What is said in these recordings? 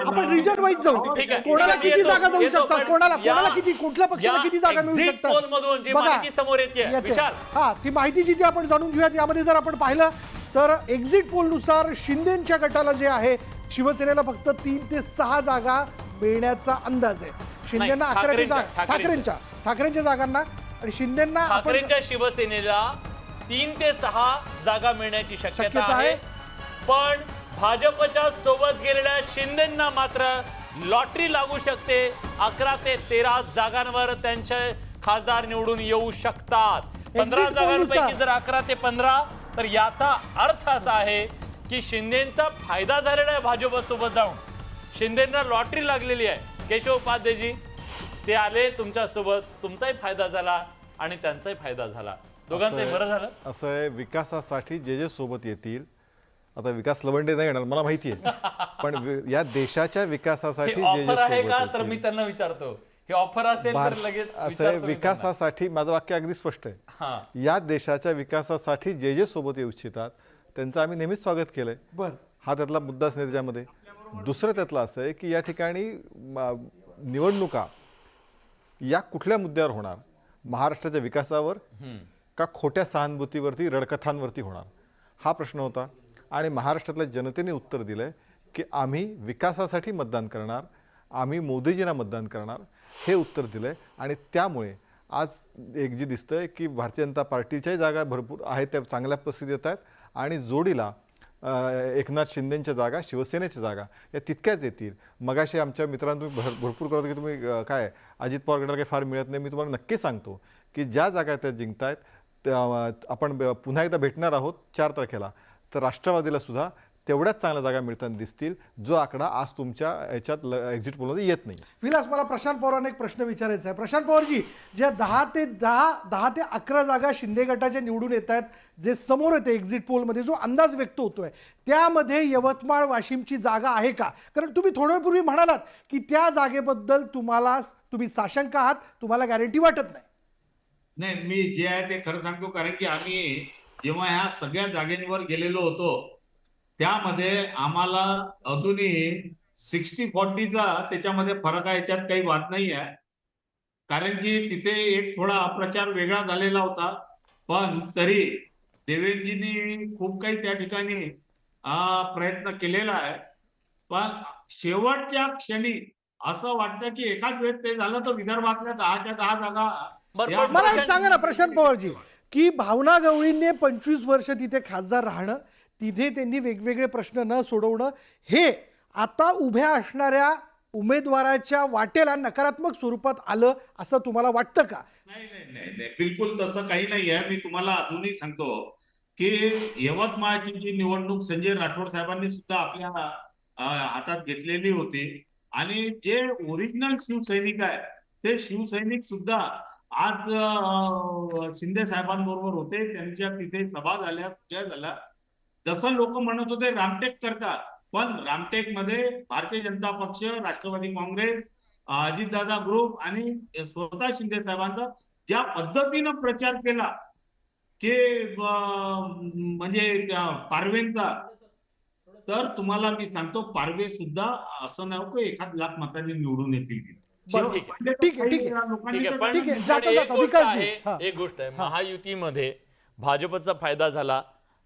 आपण region wise जाऊ. ठीक आहे. कोणाला ठीक आहे, किती येतो- जागा जाऊ येतो, शकतात? पण कोणाला या- कोणाला किती कुठल्या पक्षाला या किती जागा मिळू exit शकतात? poll मधून जी माहिती समोर येतेय, विशाल. हा ती माहिती जी ती आपण जाणून घेऊयात यामध्ये जर आपण पाहिलं तर एक्झिट पोलनुसार शिंदेच्या गटाला जे आहे शिवसेनेला फक्त तीन ते सहा जागा मिळण्याचा अंदाज आहे. शिंदेना नाही, अकरा ते ठाकरेंच्या- जागा ठाकरेंच्या ठाकरेंच्या जागांना आणि शिंदेना आपण ठाकरेंच्या शिवसेनेला तीन ते सहा जागा मिळण्याची शक्यता शक्यता आहे. आहे. पण भाजपच्या सोबत गेलेल्या शिंदेना मात्र लॉटरी लागू शकते. अकरा ते तेरा जागांवर त्यांचे खासदार निवडून येऊ शकतात. पंधरा जागांपैकी. जर अकरा ते पंधरा तर याचा अर्थ असा आहे की शिंदेचा फायदा झालेला आहे भाजपसोबत जाऊन. शिंदेना लॉटरी लागलेली आहे. केशव उपाध्येजी ते आले तुमच्यासोबत. तुमचाही फायदा झाला आणि त्यांचाही फायदा झाला. दोघांचंही बरं झालं. असं आहे. विकासासाठी जे जे सोबत येतील आता विकास लवंडे नाही येणार मला माहिती आहे. पण या देशाच्या विकासासाठी जे ऑफर आहे का? तर. मी त्यांना विचारतो. हे ऑफर असेल तर लगेच असं. विकासासाठी माझं वाक्य अगदी स्पष्ट आहे. हा. या देशाच्या विकासासाठी जे जे सोबत येऊ इच्छितात त्यांचं आम्ही नेहमीच स्वागत केलंय. बर. हा त्यातला मुद्दाच नाही त्याच्यामध्ये. दुसरं त्यातलं असं आहे की या ठिकाणी निवडणुका या कुठल्या मुद्द्यावर होणार? महाराष्ट्राच्या विकासावर का खोट्या सहानुभूतीवरती रडकथांवरती होणार? हा प्रश्न होता. आणि महाराष्ट्रातल्या जनतेने उत्तर दिलं आहे की आम्ही विकासासाठी मतदान करणार आम्ही मोदीजींना मतदान करणार हे उत्तर दिलं आहे आणि त्यामुळे आज एक जी आहे की भारतीय जनता पार्टीच्याही जागा भरपूर आहेत त्या चांगल्या परिस्थितीत येत आहेत. आणि जोडीला एकनाथ शिंदेंच्या जागा शिवसेनेच्या जागा या तितक्याच येतील. मगाशी आमच्या मित्रांनो तुम्ही भर भरपूर करत की तुम्ही काय अजित पवार काही फार मिळत नाही. मी तुम्हाला नक्की सांगतो की ज्या जागा त्या जिंकतायत त्या आपण पुन्हा एकदा भेटणार आहोत चार तारखेला. तर राष्ट्रवादीला सुद्धा तेवढ्याच चांगल्या जागा मिळताना दिसतील. जो आकडा आज तुमच्या याच्यात एक्झिट पोलमध्ये येत नाही. विलास मला प्रशांत पवारांना एक प्रश्न विचारायचा आहे. प्रशांत पवारजी ज्या दहा ते दहा दहा ते अकरा जागा शिंदे गटाच्या निवडून येत आहेत जे समोर येते एक्झिट पोलमध्ये जो अंदाज व्यक्त होतोय त्यामध्ये यवतमाळ वाशिमची जागा आहे का? कारण तुम्ही थोड्या वेळपूर्वी म्हणालात की त्या जागेबद्दल तुम्हाला तुम्ही साशंक आहात तुम्हाला गॅरंटी वाटत नाही. नाही मी जे आहे ते खरं सांगतो कारण की आम्ही जेव्हा ह्या सगळ्या जागेंवर गेलेलो होतो त्यामध्ये आम्हाला अजूनही सिक्स्टी फॉर्टीचा त्याच्यामध्ये फरक आहे याच्यात काही वाद नाही आहे कारण की तिथे एक थोडा अप्रचार वेगळा झालेला होता. पण तरी देवेंद्रजींनी खूप काही त्या ठिकाणी आ, प्रयत्न केलेला आहे. पण शेवटच्या क्षणी असं वाटतं की एकाच वेळेस ते झालं तर विदर्भातल्या दहाच्या दहा जागा मला एक सांगा ना प्रशांत पवारजी. की भावना गवळींनी पंचवीस वर्ष तिथे खासदार राहणं तिथे त्यांनी वेगवेगळे प्रश्न न सोडवणं हे आता उभ्या असणाऱ्या उमेदवाराच्या वाटेला नकारात्मक स्वरूपात आलं असं तुम्हाला वाटतं का? नाही नाही नाही नाही. बिलकुल तसं काही नाही आहे मी तुम्हाला अजूनही सांगतो की यवतमाळची जी निवडणूक संजय राठोड साहेबांनी सुद्धा आपल्या हातात घेतलेली होती. आणि जे ओरिजिनल शिवसैनिक आहे ते शिवसैनिक सुद्धा आज शिंदे साहेबांबरोबर होते त्यांच्या तिथे सभा झाल्या सुचार झाल्या जसं लोक म्हणत होते रामटेक करता पण रामटेकमध्ये भारतीय जनता पक्ष राष्ट्रवादी काँग्रेस अजितदादा ग्रुप आणि स्वतः शिंदे साहेबांचा ज्या पद्धतीनं प्रचार केला की म्हणजे पारवेंचा तर तुम्हाला मी सांगतो पारवे सुद्धा असं नाही हो एखाद लाख मतांनी निवडून येतील बरं, ठीक आहे. ठीक आहे, ठीक आहे. लोकांनी ठीक आहे तर पण ठीक आहे, पण जाता- एक जाता, गोष्ट विकासजी. आहे हा. एक गोष्ट आहे. महायुतीमध्ये भाजपचा फायदा झाला.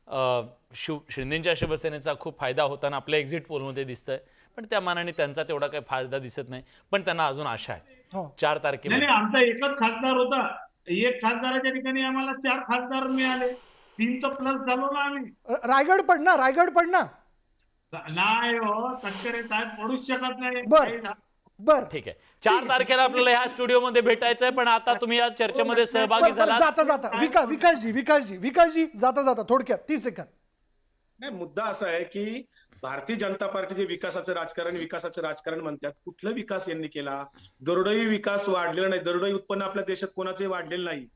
अं, शिव शिंदेच्या शिवसेनेचा खूप फायदा होताना आपल्या एक्झिट पोलमध्ये दिसतंय. पण त्या मानाने त्यांचा तेवढा काही फायदा दिसत नाही. पण त्यांना अजून आशा आहे. हो. चार नाही तारखेमध्ये. नाही आमचा एकच खासदार होता. एक खासदाराच्या ठिकाणी आम्हाला चार खासदार मिळाले. तीन तर प्लस झालो ना आम्ही. रायगड पडना रायगड पडना नाही हो तटकरे साहेब पडूच शकत नाही. बर. काही झा- बर. ठीक आहे. चार तारखेला आपल्याला ह्या स्टुडिओमध्ये भेटायचंय पण आता तुम्ही या चर्चेमध्ये सहभागी झाला जाता जाता. विका विकासजी विकासजी विकासजी जाता जाता थोडक्यात तीस सेकंद. नाही मुद्दा असा आहे की भारतीय जनता पार्टीचे विकासाचं राजकारण विकासाचं राजकारण म्हणतात. कुठला विकास यांनी केला? दरडोई विकास वाढलेला नाही. दरडोई उत्पन्न आपल्या देशात कोणाचे वाढलेलं नाही.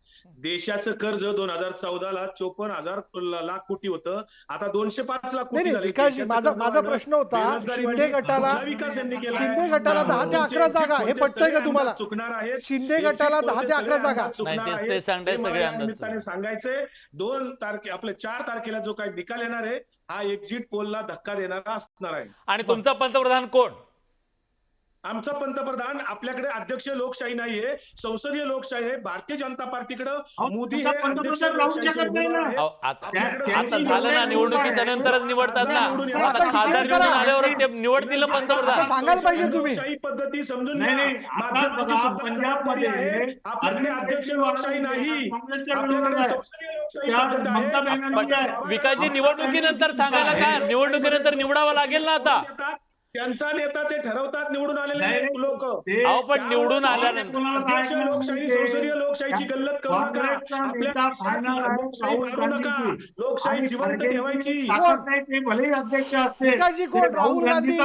देशाचं कर्ज दोन हजार चौदाला चोपन्न हजार लाख कोटी होतं. आता दोनशे पाच लाख कोटी झाले. माझा प्रश्न होता शिंदे. गटाला विकास यांनी केला? शिंदे गटाला दहा ते अकरा जागा हे पटतंय का तुम्हाला? चुकणार आहे शिंदे गटाला दहा ते अकरा जागा? नाही, तेच ते सांगताय, सगळे अंदाज चुकणार. सांगायचे दोन तारखे आपले चार तारखेला जो काही निकाल येणार आहे हा एक्झिट पोलला धक्का देणारा असणार आहे. आणि तुमचा पंतप्रधान कोण? आमचा पंतप्रधान आपल्याकडे अध्यक्ष लोकशाही नाहीये संसदीय लोकशाही आहे भारतीय जनता पार्टीकडे मोदी हे अध्यक्ष आता झालं ना निवडणुकीच्या. नंतरच निवडतात ना. आता खासदार निवडून. आल्यावर ते निवडतील पंतप्रधान सांगायला पाहिजे तुम्ही. पद्धती समजून आपल्याकडे अध्यक्ष लोकशाही नाही आपल्याकडे. संसदीय लोकशाही. विकासजी निवडणुकीनंतर सांगायला काय निवडणुकीनंतर निवडावं लागेल ना आता त्यांचा नेता ते ठरवतात निवडून आलेले लोक. ते- अहो पण निवडून आल्यानंतर लोकशाही ते- संसदीय लोकशाहीची गल्लत करू नका. आपल्या लोकशाही मारू नका. लोकशाही जिवंत ठेवायची. ते भलेही अध्यक्ष असते कोण? ते राहुल गांधी.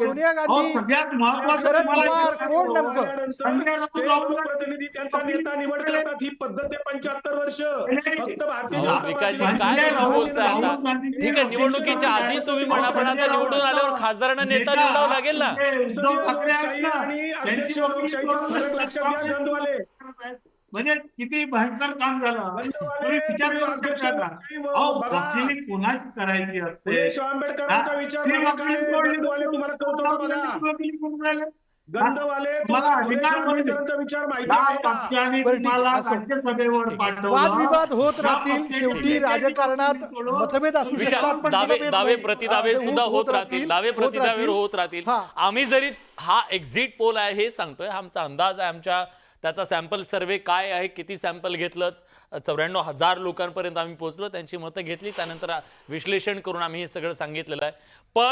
सोनिया गांधी, सगळ्यात महत्वाचं कोण ते लोकप्रतिनिधी त्यांचा नेता निवड करतात ही पद्धत आहे पंच्याहत्तर वर्ष. फक्त भारतीय जनता काय बोलताय ठीक आहे निवडणुकीच्या आधी तुम्ही म्हणा पण आता निवडून आल्यावर खासदारांना नेता निवडावं लागेल ना? ते उद्धव ठाकरे आहेत लोकशाही ना, आणि त्यांची अध्यक्ष वकिली लोकशाहीचा करून फरक लक्षात घ्या गंधवाले. म्हणजे किती भयंकर काम झालं. तुम्ही विचार करू शकता का? अहो, कोणाची करायची असते? आंबेडकरांचा? विचार तुम्हाला गंधवाले विचार माहिती वादविवाद होत राहतील. शेवटी राजकारणात. मतभेद असू तुम्ही शकतात पण दावे. प्रतिदावे सुद्धा होत होत राहतील. दावे प्रतिदावे. होत राहतील. हा. आम्ही जरी हा एक्झिट पोल आहे हे सांगतोय. हा आमचा अंदाज आहे. आमच्या त्याचा सॅम्पल सर्वे काय आहे किती सॅम्पल घेतलं चौऱ्याण्णव हजार लोकांपर्यंत आम्ही पोहोचलो त्यांची मतं घेतली त्यानंतर विश्लेषण करून आम्ही हे सगळं सांगितलेलं आहे. पण